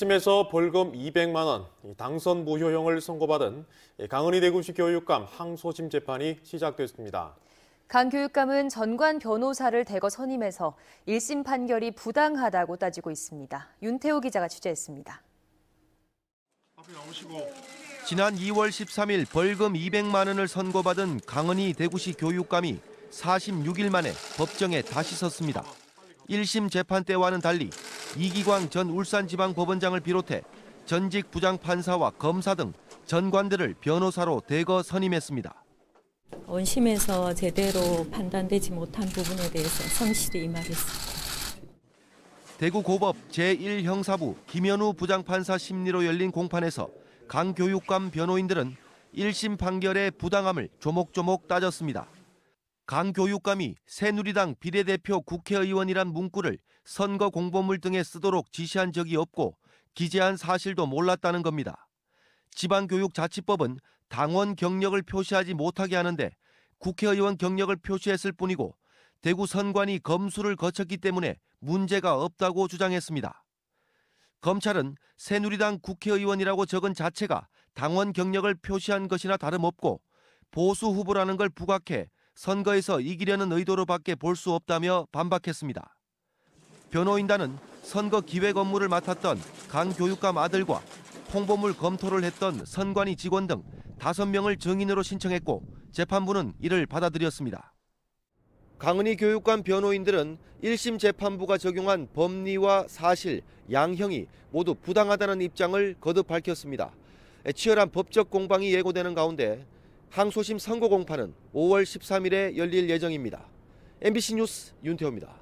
심에서 벌금 200만 원, 당선 무효형을 선고받은 강은희 대구시 교육감 항소심 재판이 시작됐습니다. 강 교육감은 전관 변호사를 대거 선임해서 1심 판결이 부당하다고 따지고 있습니다. 윤태호 기자가 취재했습니다. 지난 2월 13일 벌금 200만 원을 선고받은 강은희 대구시 교육감이 46일 만에 법정에 다시 섰습니다. 1심 재판 때와는 달리 이기광 전 울산지방법원장을 비롯해 전직 부장판사와 검사 등 전관들을 변호사로 대거 선임했습니다. 원심에서 제대로 판단되지 못한 부분에 대해서 성실히 임하겠습니다. 대구고법 제1형사부 김현우 부장판사 심리로 열린 공판에서 강 교육감 변호인들은 1심 판결의 부당함을 조목조목 따졌습니다. 강 교육감이 새누리당 비례대표 국회의원이란 문구를 선거 공보물 등에 쓰도록 지시한 적이 없고 기재한 사실도 몰랐다는 겁니다. 지방교육자치법은 당원 경력을 표시하지 못하게 하는데 국회의원 경력을 표시했을 뿐이고 대구 선관위 검수를 거쳤기 때문에 문제가 없다고 주장했습니다. 검찰은 새누리당 국회의원이라고 적은 자체가 당원 경력을 표시한 것이나 다름없고 보수 후보라는 걸 부각해 선거에서 이기려는 의도로밖에 볼 수 없다며 반박했습니다. 변호인단은 선거 기획 업무를 맡았던 강 교육감 아들과 홍보물 검토를 했던 선관위 직원 등 5명을 증인으로 신청했고 재판부는 이를 받아들였습니다. 강은희 교육관 변호인들은 1심 재판부가 적용한 법리와 사실, 양형이 모두 부당하다는 입장을 거듭 밝혔습니다. 치열한 법적 공방이 예고되는 가운데 항소심 선고 공판은 5월 13일에 열릴 예정입니다. MBC 뉴스 윤태호입니다.